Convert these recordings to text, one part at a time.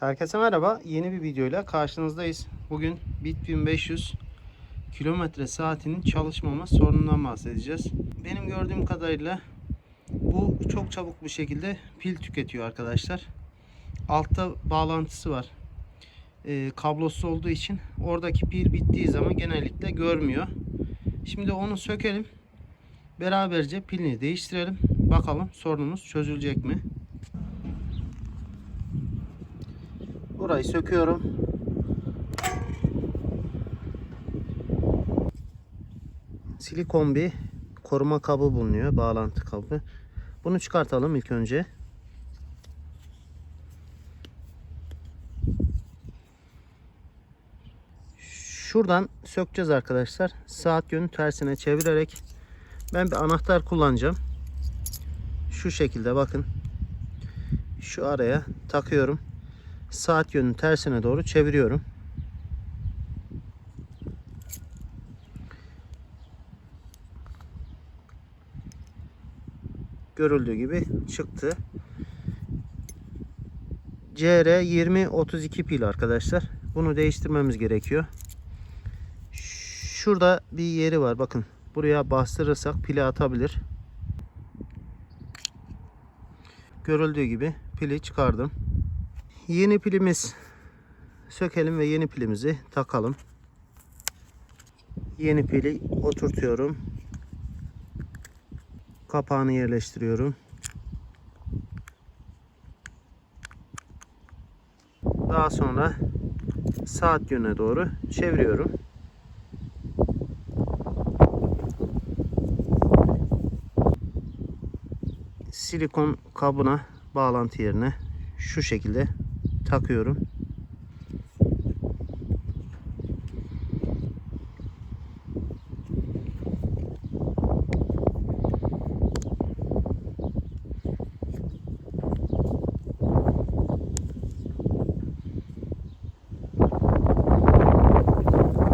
Herkese merhaba. Yeni bir videoyla karşınızdayız. Bugün Bit 1500 kilometre saatinin çalışmama sorunundan bahsedeceğiz. Benim gördüğüm kadarıyla bu çok çabuk bir şekilde pil tüketiyor arkadaşlar. Altta bağlantısı var. Ee, kablosuz olduğu için oradaki pil bittiği zaman genellikle görmüyor. Şimdi onu sökelim. Beraberce pilini değiştirelim. Bakalım sorunumuz çözülecek mi? Burayı söküyorum. Silikon bir koruma kabı bulunuyor. Bağlantı kabı. Bunu çıkartalım ilk önce. Şuradan sökeceğiz arkadaşlar. Saat yönü tersine çevirerek ben bir anahtar kullanacağım. Şu şekilde bakın. Şu araya takıyorum saat yönünün tersine doğru çeviriyorum. Görüldüğü gibi çıktı. CR 2032 pil arkadaşlar. Bunu değiştirmemiz gerekiyor. Şurada bir yeri var. Bakın. Buraya bastırırsak pili atabilir. Görüldüğü gibi pili çıkardım. Yeni pilimiz sökelim ve yeni pilimizi takalım. Yeni pili oturtuyorum. Kapağını yerleştiriyorum. Daha sonra saat yönüne doğru çeviriyorum. Silikon kabına bağlantı yerine şu şekilde takıyorum.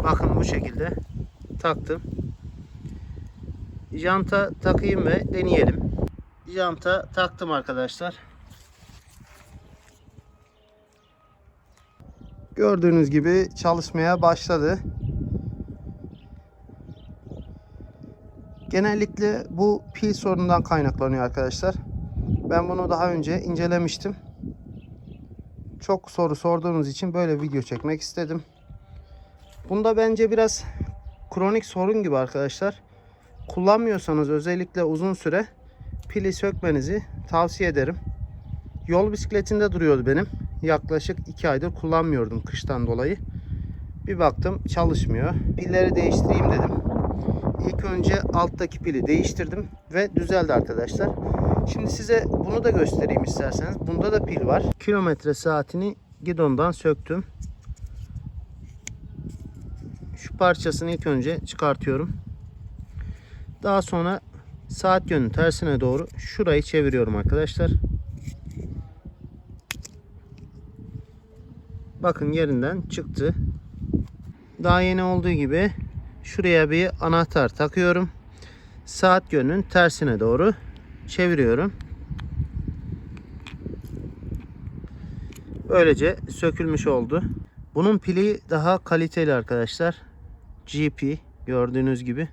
Bakın bu şekilde taktım. Janta takayım ve deneyelim. Janta taktım arkadaşlar. Gördüğünüz gibi çalışmaya başladı. Genellikle bu pil sorunundan kaynaklanıyor arkadaşlar. Ben bunu daha önce incelemiştim. Çok soru sorduğunuz için böyle video çekmek istedim. Bunda bence biraz kronik sorun gibi arkadaşlar. Kullanmıyorsanız özellikle uzun süre pili sökmenizi tavsiye ederim. Yol bisikletinde duruyordu benim yaklaşık 2 aydır kullanmıyordum kıştan dolayı. Bir baktım çalışmıyor. Pilleri değiştireyim dedim. İlk önce alttaki pili değiştirdim ve düzeldi arkadaşlar. Şimdi size bunu da göstereyim isterseniz. Bunda da pil var. Kilometre saatini gidondan söktüm. Şu parçasını ilk önce çıkartıyorum. Daha sonra saat yönünün tersine doğru şurayı çeviriyorum arkadaşlar. Bakın yerinden çıktı. Daha yeni olduğu gibi şuraya bir anahtar takıyorum. Saat yönünün tersine doğru çeviriyorum. Böylece sökülmüş oldu. Bunun pili daha kaliteli arkadaşlar. GP gördüğünüz gibi.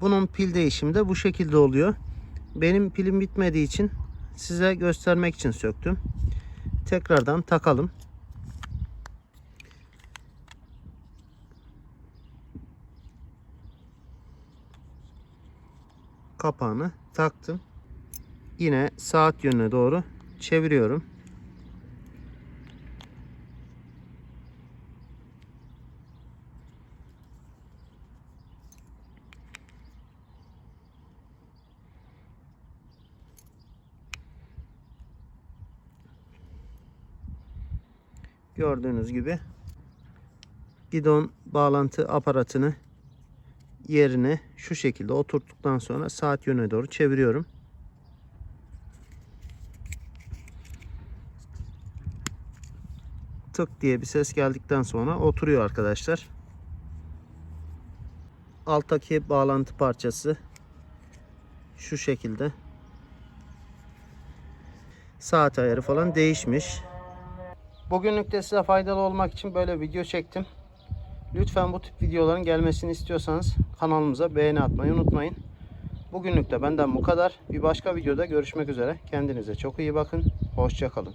Bunun pil değişimi de bu şekilde oluyor. Benim pilim bitmediği için size göstermek için söktüm. Tekrardan takalım. Kapağını taktım. Yine saat yönüne doğru çeviriyorum. Gördüğünüz gibi gidon bağlantı aparatını yerine şu şekilde oturttuktan sonra saat yöne doğru çeviriyorum. Tık diye bir ses geldikten sonra oturuyor arkadaşlar. Alttaki bağlantı parçası şu şekilde Saat ayarı falan değişmiş. Bugünlük de size faydalı olmak için böyle video çektim. Lütfen bu tip videoların gelmesini istiyorsanız kanalımıza beğeni atmayı unutmayın. Bugünlük de benden bu kadar. Bir başka videoda görüşmek üzere. Kendinize çok iyi bakın. Hoşçakalın.